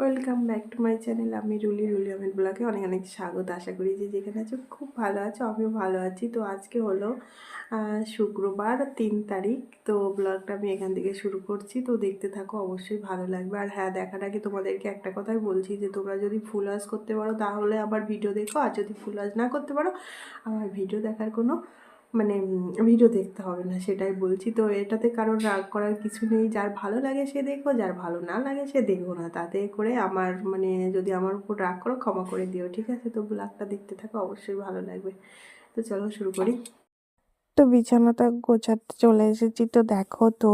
Welcome back to my channel আমি Rulli Ruli Ahmed ব্লগে অনেক অনেক স্বাগত। আশা করি যে যেখানে আছো খুব ভালো আছো, আমিও ভালো আছি। তো আজকে হলো শুক্রবার, তিন তারিখ। তো ব্লগটা আমি এখান থেকে শুরু করছি। তো দেখতে থাকো, অবশ্যই ভালো লাগবে। আর হ্যাঁ দেখার আগে তোমাদেরকে একটা কথাই বলছি যে, তোমরা যদি ফুল ওয়াশ করতে পারো, তাহলে আবার ভিডিও দেখো। আর যদি ফুল ওয়াশ না করতে পারো, আমার ভিডিও দেখার কোনো মানে ভিডিও দেখতে হবে না, সেটাই বলছি। তো এটাতে কারোর রাগ করার কিছু নেই। যার ভালো লাগে সে দেখো, যার ভালো না লাগে সে দেখব না। তাতে করে আমার মানে যদি আমার উপর রাগ করো, ক্ষমা করে দিও, ঠিক আছে? তো ব্লগটা দেখতে থাকো, অবশ্যই ভালো লাগবে। তো চলো, শুরু করি। তো বিছানাটা গোছাতে চলে এসেছি। তো দেখো, তো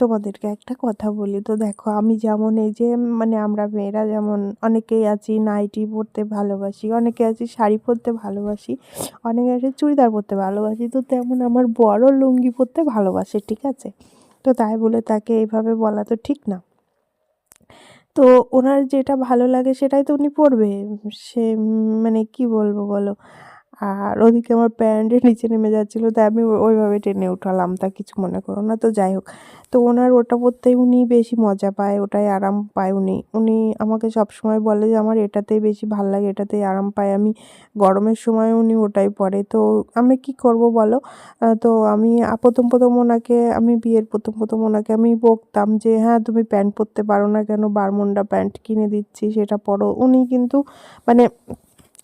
তোমাদেরকে একটা কথা বলি। তো দেখো, আমি যেমন এই যে মানে আমরা মেয়েরা যেমন অনেকেই আছি, নাইটি পরতে ভালোবাসি, অনেকে আছি শাড়ি পরতে ভালোবাসি, অনেকে আছে চুড়িদার পরতে ভালোবাসি, তো তেমন আমার বড় লুঙ্গি পরতে ভালোবাসে, ঠিক আছে? তো তাই বলে তাকে এইভাবে বলা তো ঠিক না। তো ওনার যেটা ভালো লাগে সেটাই তো উনি পরবে। সে মানে কি বলব বলো? আর ওদিকে আমার প্যান্টের নিচে নেমে যাচ্ছিল, তাই আমি ওইভাবে টেনে উঠালাম, তা কিছু মনে করো না। তো যাই হোক, তো ওনার ওটা পরতেই উনি বেশি মজা পায়, ওটাই আরাম পায় উনি। উনি আমাকে সব সময় বলে যে, আমার এটাতেই বেশি ভালো লাগে, এটাতেই আরাম পায়। আমি গরমের সময় উনি ওটাই পরে। তো আমি কি করব বলো? তো আমি প্রথম প্রথম ওনাকে, আমি বিয়ের প্রথম প্রথম ওনাকে আমি বকতাম যে হ্যাঁ তুমি প্যান্ট পরতে পারো না কেন? বারমুন্ডা প্যান্ট কিনে দিচ্ছি, সেটা পরো। উনি কিন্তু মানে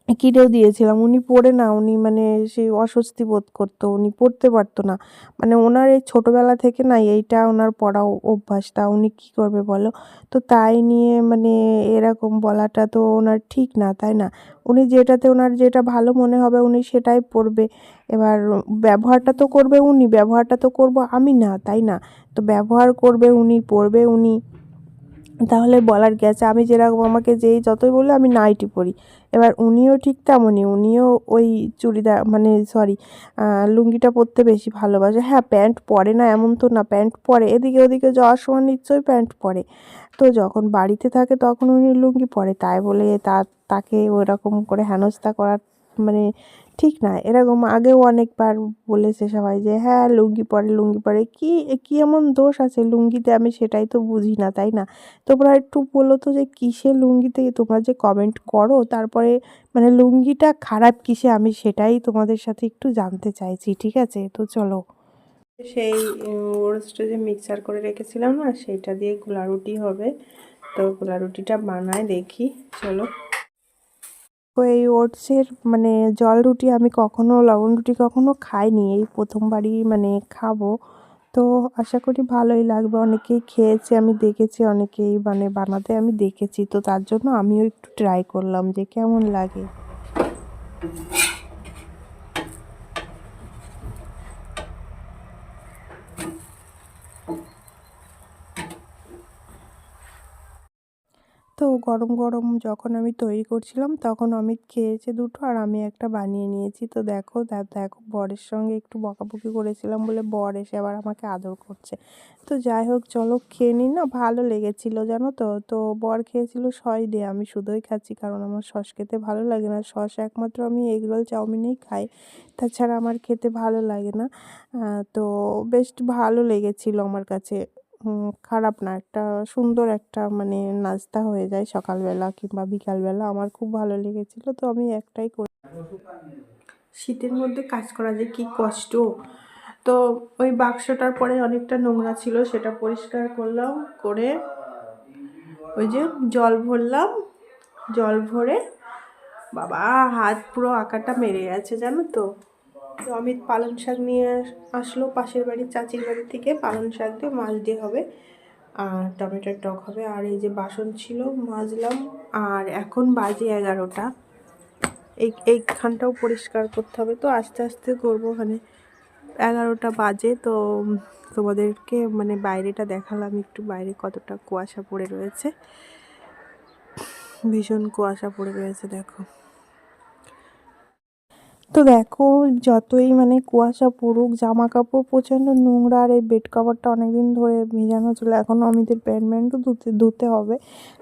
কিনেও দিয়েছিলাম। উনি পড়ে না, উনি মানে সেই অস্বস্তি বোধ করতো, উনি পড়তে পারতো না। মানে ওনার এই ছোটোবেলা থেকে না এইটা ওনার পড়া অভ্যাস, তা উনি কী করবে বলো? তো তাই নিয়ে মানে এরকম বলাটা তো ওনার ঠিক না, তাই না? উনি যেটাতে ওনার যেটা ভালো মনে হবে উনি সেটাই পড়বে। এবার ব্যবহারটা তো করবে উনি, ব্যবহারটা তো করব আমি না, তাই না? তো ব্যবহার করবে উনি, পড়বে উনি। তাহলে বলার গেছে আমি যেরকম আমাকে যেই যতই বললে আমি নাইটি পরি। এবার উনিও ঠিক তেমনই, উনিও ওই চুড়িদার মানে সরি লুঙ্গিটা পরতে বেশি ভালোবাসে। হ্যাঁ প্যান্ট পরে না, এমন তো না, প্যান্ট পরে, এদিকে ওদিকে যাওয়ার সময় নিশ্চয়ই প্যান্ট পরে। তো যখন বাড়িতে থাকে তখন উনি লুঙ্গি পরে, তাই বলে তা, তাকে ওরকম করে হেনস্থা করার মানে ঠিক না, এরকম আগেও অনেকবার বলেছে সবাই যে হ্যাঁ লুঙ্গি পরে লুঙ্গি পরে। কি কি এমন দোষ আছে? লুঙ্গিতে আমি সেটাই তো বুঝি না, তাই না? তোমরা একটু বলো তো যে, কিসে লুঙ্গিতে তোমরা যে কমেন্ট করো, তারপরে মানে লুঙ্গিটা খারাপ কিসে? আমি সেটাই তোমাদের সাথে একটু জানতে চাইছি, ঠিক আছে? তো চলো। সেই ওটসটা যে মিক্সার করে রেখেছিলাম না, সেইটা দিয়ে গোলা রুটি হবে। তো গোলা রুটিটা বানায় দেখি, চলো। এই ওটসের মানে জল রুটি আমি কখনো, লবণ রুটি কখনো খাইনি। এই প্রথমবারই মানে খাব। তো আশা করি ভালোই লাগবে। অনেকেই খেয়েছে, আমি দেখেছি, অনেকেই মানে বানাতে আমি দেখেছি। তো তার জন্য আমিও একটু ট্রাই করলাম যে কেমন লাগে তো গরম গরম যখন আমি তৈরি করছিলাম তখন অমিত খেয়েছে দুটো আর আমি একটা বানিয়ে নিয়েছি। তো দেখো দেখো বরের সঙ্গে একটু বকাবকি করেছিলাম বলে বর এসে আবার আমাকে আদর করছে। তো যাই হোক, চলো খেয়ে নিই না, ভালো লেগেছিল জানো তো? তো বর খেয়েছিল সস দিয়ে আমি শুধুই খাচ্ছি কারণ আমার সস খেতে ভালো লাগে না। সস একমাত্র আমি এগরোল চাউমিনেই খাই, তাছাড়া আমার খেতে ভালো লাগে না। তো বেশ ভালো লেগেছিল আমার কাছে। খারাপ না। একটা সুন্দর একটা মানে নাস্তা হয়ে যায় সকালবেলা কিংবা বিকালবেলা। আমার খুব ভালো লেগেছিল, তো আমি একটাই করি। শীতের মধ্যে কাজ করা যে কি কষ্ট। তো ওই বাক্সটার পরে অনেকটা নোংরা ছিল, সেটা পরিষ্কার করলাম, করে ওই যে জল ভরলাম, জল ভরে বাবা হাত পুরো আঁকাটা মেরে গেছে জানো তো। তো অমিত পালং শাক নিয়ে আস- আসলো, পাশের বাড়ির চাচির বাড়ি থেকে পালং শাক দিয়ে মাছ দিয়ে হবে, আর টমেটোর টক হবে, আর এই যে বাসন ছিল মাজলাম, আর এখন বাজে এগারোটা। এই, এইখানটাও পরিষ্কার করতে হবে, তো আস্তে আস্তে করব ওখানে। এগারোটা বাজে, তো তোমাদেরকে মানে বাইরেটা দেখালাম, একটু বাইরে কতটা কুয়াশা পড়ে রয়েছে। ভীষণ কুয়াশা পড়ে রয়েছে, দেখো। তো দেখো, যতই মানে কুয়াশা পড়ুক জামা কাপড় প্রচণ্ড নোংরা, আর এই বেড কভারটা অনেকদিন ধরে ভেজানো ছিল এখনও আমিদের প্যান্ট ম্যান্টও ধুতে ধুতে হবে।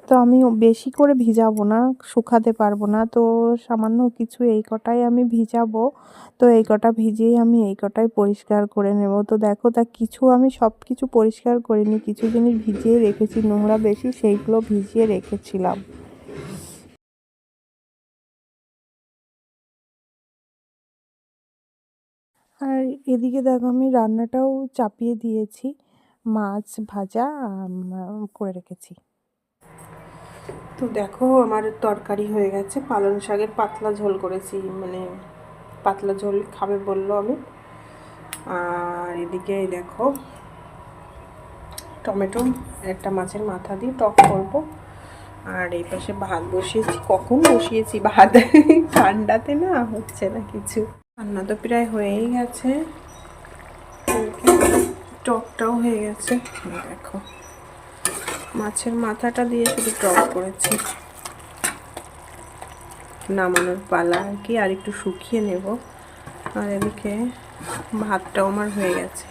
তো আমি বেশি করে ভিজাবো না, শুকাতে পারব না। তো সামান্য কিছু এই কটাই আমি ভিজাবো। তো এই কটা ভিজিয়েই আমি এই কটাই পরিষ্কার করে নেব। তো দেখো, তা কিছু আমি সব কিছু পরিষ্কার করিনি, কিছু জিনিস ভিজিয়ে রেখেছি, নোংরা বেশি, সেইগুলো ভিজিয়ে রেখেছিলাম। আর এদিকে দেখো আমি রান্নাটাও চাপিয়ে দিয়েছি। মাছ ভাজা করে রেখেছি। তো দেখো আমার তরকারি হয়ে গেছে। পালং শাকের পাতলা ঝোল করেছি। মানে পাতলা ঝোল খাবে বলল আমি। আর এদিকে দেখো টমেটো, একটা মাছের মাথা দিয়ে টক করব। আর এই পাশে ভাত বসিয়েছি। কখন বসিয়েছি ভাত? ঠান্ডাতে না হচ্ছে না কিছু। রান্না তো প্রায় হয়েই গেছে। টকটাও হয়ে গেছে। দেখো, মাছের মাথাটা দিয়ে শুধু টক করেছি। নামানোর পালা আর কি, আর একটু শুকিয়ে নেব। আর এদিকে ভাতটাও আমার হয়ে গেছে।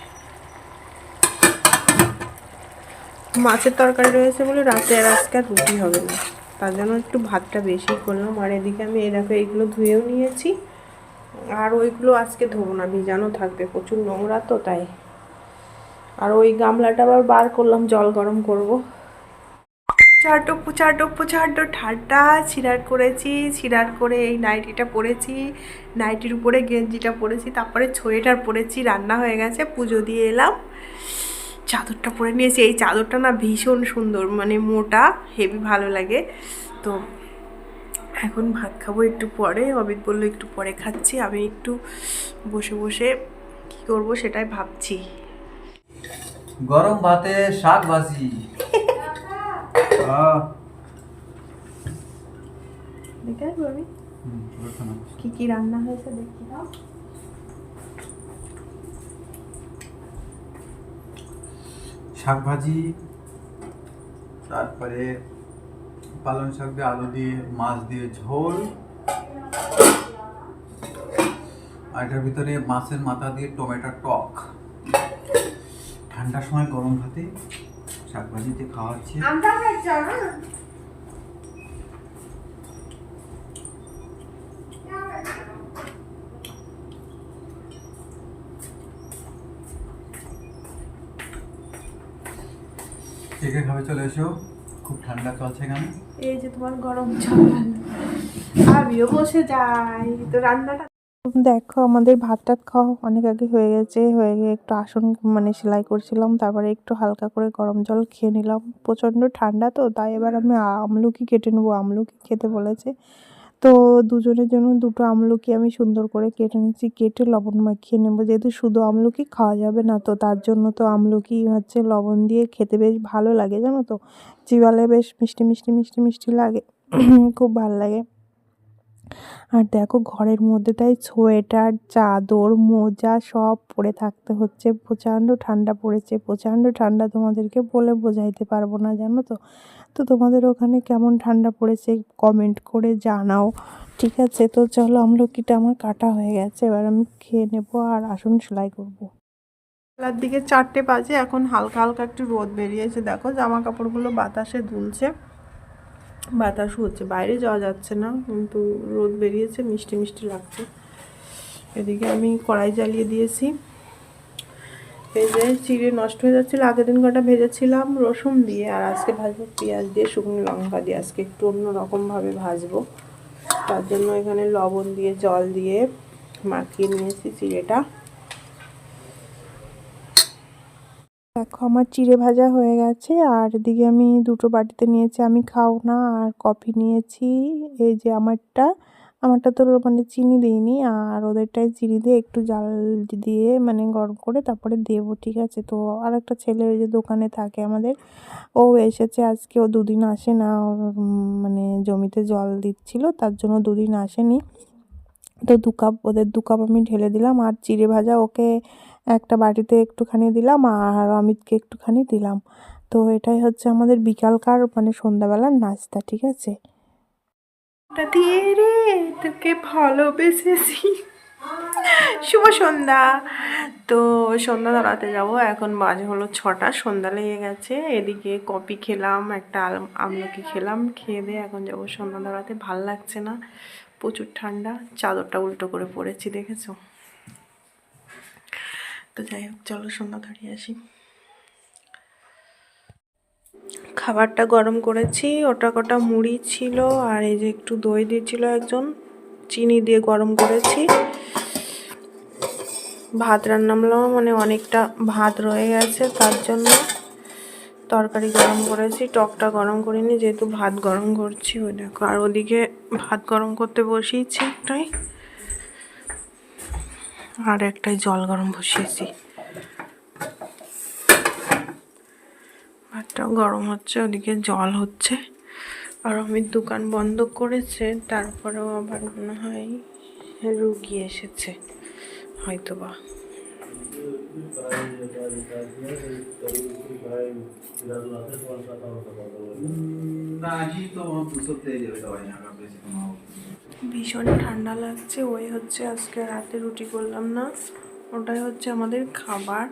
মাছের তরকারি রয়েছে বলে রাতে আর আজকে আর রুটি হবে না। তার জন্য একটু ভাতটা বেশি করলাম। আর এদিকে আমি এরকম দেখো, এইগুলো ধুয়েও নিয়েছি। আর ওইগুলো আজকে ধোবো না, ভিজানো থাকবে, প্রচুর নোংরা তো তাই। আর ওই গামলাটা আবার বার করলাম, জল গরম করব। চাটো চাটো চাটো ঠাড্ডা ছিড়ার করেছি, ছিড়ার করে এই নাইটিটা পরেছি, নাইটির উপরে গেঞ্জিটা পরেছি, তারপরে সোয়েটার পরেছি, রান্না হয়ে গেছে, পুজো দিয়ে এলাম। চাদরটা পরে নিয়েছি, এই চাদরটা না ভীষণ সুন্দর মানে মোটা, হেভি ভালো লাগে। তো এখন ভাত খাব একটু পরে। অমিত বলল একটু পরে খাচ্ছি আমি একটু বসে বসে কি করব সেটাই ভাবছি। গরম ভাতে শাক ভাজি। দেখে আমি। কী কী রান্না হয়েছে দেখি। শাক ভাজি তারপরে পালং শাক দিয়ে আলু দিয়ে মাছ দিয়ে ঝোল। আর এটার ভিতরে মাছের মাথা দিয়ে টমেটো টক। ঠান্ডার সময় গরম ভাতে শাক ভাজি দিয়ে খাওয়া হচ্ছে কে কে খাবে চলে এসো। খুব ঠান্ডা চলছে কেন এই যে তোমার গরম জল। আমিও বসে যাই। তো রান্নাটা দেখো আমাদের ভাত টাত খাওয়া অনেক আগে হয়ে গেছে হয়ে গিয়ে একটু আসন মানে সেলাই করছিলাম তারপরে একটু হালকা করে গরম জল খেয়ে নিলাম। প্রচণ্ড ঠান্ডা তো তাই এবার আমি আমলকি কেটে নেব আমলকি খেতে বলেছে। তো দুজনের জন্য দুটো আমলকি আমি সুন্দর করে কেটে নিচ্ছি। কেটে লবণ মাখিয়ে নেব। যেহেতু শুধু আমলকি খাওয়া যাবে না, তো তার জন্য তো আমলকি হচ্ছে লবণ দিয়ে খেতে বেশ ভালো লাগে জানো তো? চিবালে বেশ মিষ্টি মিষ্টি মিষ্টি মিষ্টি লাগে। খুব ভালো লাগে। আর দেখো ঘরের মধ্যে তাই সোয়েটার, চাদর, মোজা সব পরে থাকতে হচ্ছে। প্রচণ্ড ঠান্ডা পড়েছে, প্রচণ্ড ঠান্ডা তোমাদেরকে বলে বোঝাইতে পারব না, জানো তো? তো তোমাদের ওখানে কেমন ঠান্ডা পড়েছে কমেন্ট করে জানাও, ঠিক আছে? তো চলো আমলকিটা আমার কাটা হয়ে গেছে, এবার আমি খেয়ে নেব আর আসন সেলাই করব। বেলার দিকে চারটে বাজে, এখন হালকা হালকা একটু রোদ বেরিয়েছে। দেখো জামা কাপড়গুলো বাতাসে দুলছে। বাতাস হচ্ছে, বাইরে যাওয়া যাচ্ছে না, কিন্তু রোদ বেরিয়েছে, মিষ্টি মিষ্টি লাগছে। এদিকে আমি কড়াই জ্বালিয়ে দিয়েছি। ভেজে চিড়ে নষ্ট হয়ে যাচ্ছিল, আগের দিন কটা ভেজেছিলাম রসুন দিয়ে, আর আজকে ভাজবো পেঁয়াজ দিয়ে, শুকনো লঙ্কা দিয়ে। আজকে একটু অন্য রকমভাবে ভাজবো। তার জন্য এখানে লবণ দিয়ে, জল দিয়ে মাখিয়ে নিয়েছি চিড়েটা। দেখো আমার চিড়ে ভাজা হয়ে গেছে, আর এদিকে আমি দুটো বাটিতে নিয়েছি, আমি খাও না, আর কফি নিয়েছি, এই যে আমারটা। আমারটা তো মানে চিনি দিইনি, আর ওদেরটাই চিনি দিয়ে একটু জাল দিয়ে মানে গরম করে তারপরে দেবো, ঠিক আছে? তো আর একটা ছেলে ওই যে দোকানে থাকে আমাদের, ও এসেছে আজকে, ও দুদিন আসে না, ওর মানে জমিতে জল দিচ্ছিল, তার জন্য দুদিন আসেনি। তো দু কাপ, ওদের দু কাপ আমি ঢেলে দিলাম, আর চিড়ে ভাজা ওকে একটা বাটিতে একটুখানি দিলাম আর অমিতকে একটুখানি দিলাম। তো এটাই হচ্ছে আমাদের বিকালকার মানে সন্ধ্যাবেলার নাস্তা, ঠিক আছে? দিয়ে রে, তোকে ভালোবেসেছি। শুভ সন্ধ্যা। তো সন্ধ্যা দাঁড়াতে যাব, এখন বাজে হলো ছটা, সন্ধ্যা লেগে গেছে। এদিকে কপি খেলাম, একটা আম- আমলকি খেলাম, খেয়ে দিয়ে এখন যাব সন্ধ্যা দাঁড়াতে। ভালো লাগছে না, প্রচুর ঠান্ডা, চাদরটা উল্টো করে পড়েছি দেখেছ? তো যাই হোক, চলো সন্ধ্যা দাঁড়িয়ে আসি। খাবারটা গরম করেছি, ওটা কটা মুড়ি ছিল, আর এই যে একটু দই দিয়েছিল একজন, চিনি দিয়ে গরম করেছি। ভাত রান্নামলাম মানে অনেকটা ভাত রয়ে গেছে, তার জন্য তরকারি গরম করেছি, টকটা গরম করিনি, যেহেতু ভাত গরম করছি, ওই দেখো। আর ওদিকে ভাত গরম করতে বসিয়েছি একটাই। আর একটাই জল গরম বসিয়েছি। ভাতটাও গরম হচ্ছে, ওদিকে জল হচ্ছে। আর অমিত দোকান বন্ধ করেছে, তারপরেও আবার মনে হয় রুগী এসেছে হয়তো বা ভীষণ ঠান্ডা লাগছে, ওই হচ্ছে আজকে রাতে রুটি করলাম না। ওটাই হচ্ছে আমাদের খাবার।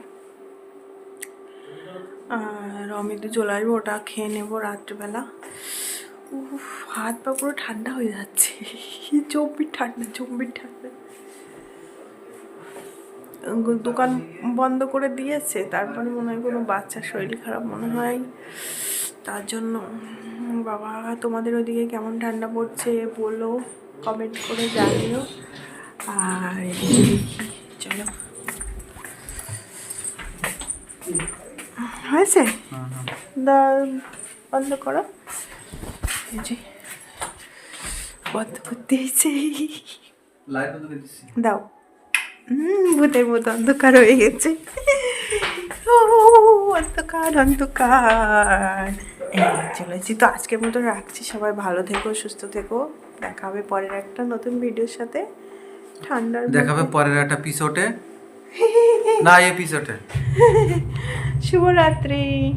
আর অমিত চলে আসব, ওটা খেয়ে নেব রাত্রিবেলা। উফ, হাত পা পুরো ঠান্ডা হয়ে যাচ্ছে। চব্বির ঠান্ডা চব্বির ঠান্ডা। দোকান বন্ধ করে দিয়েছে, তারপরে মনে হয় কোনো বাচ্চার শরীর খারাপ মনে হয়। তার জন্য। বাবা তোমাদের ওদিকে কেমন ঠান্ডা পড়ছে বলো কমেন্ট করে জানিও। আর চলো। হয়েছে? হ্যাঁ হ্যাঁ বন্ধ করো। বন্ধ করতে দাও। ভূতের মতো অন্ধকার হয়ে গেছে। অন্ধকার অন্ধকার। চলেছি তো আজকের মতো রাখছি। সবাই ভালো থেকো সুস্থ থেকো। দেখা হবে পরের একটা নতুন ভিডিওর সাথে। ঠান্ডার দেখাবে মধ্যে- পরের একটা এপিসোডে না এপিসোডে শুভরাত্রি।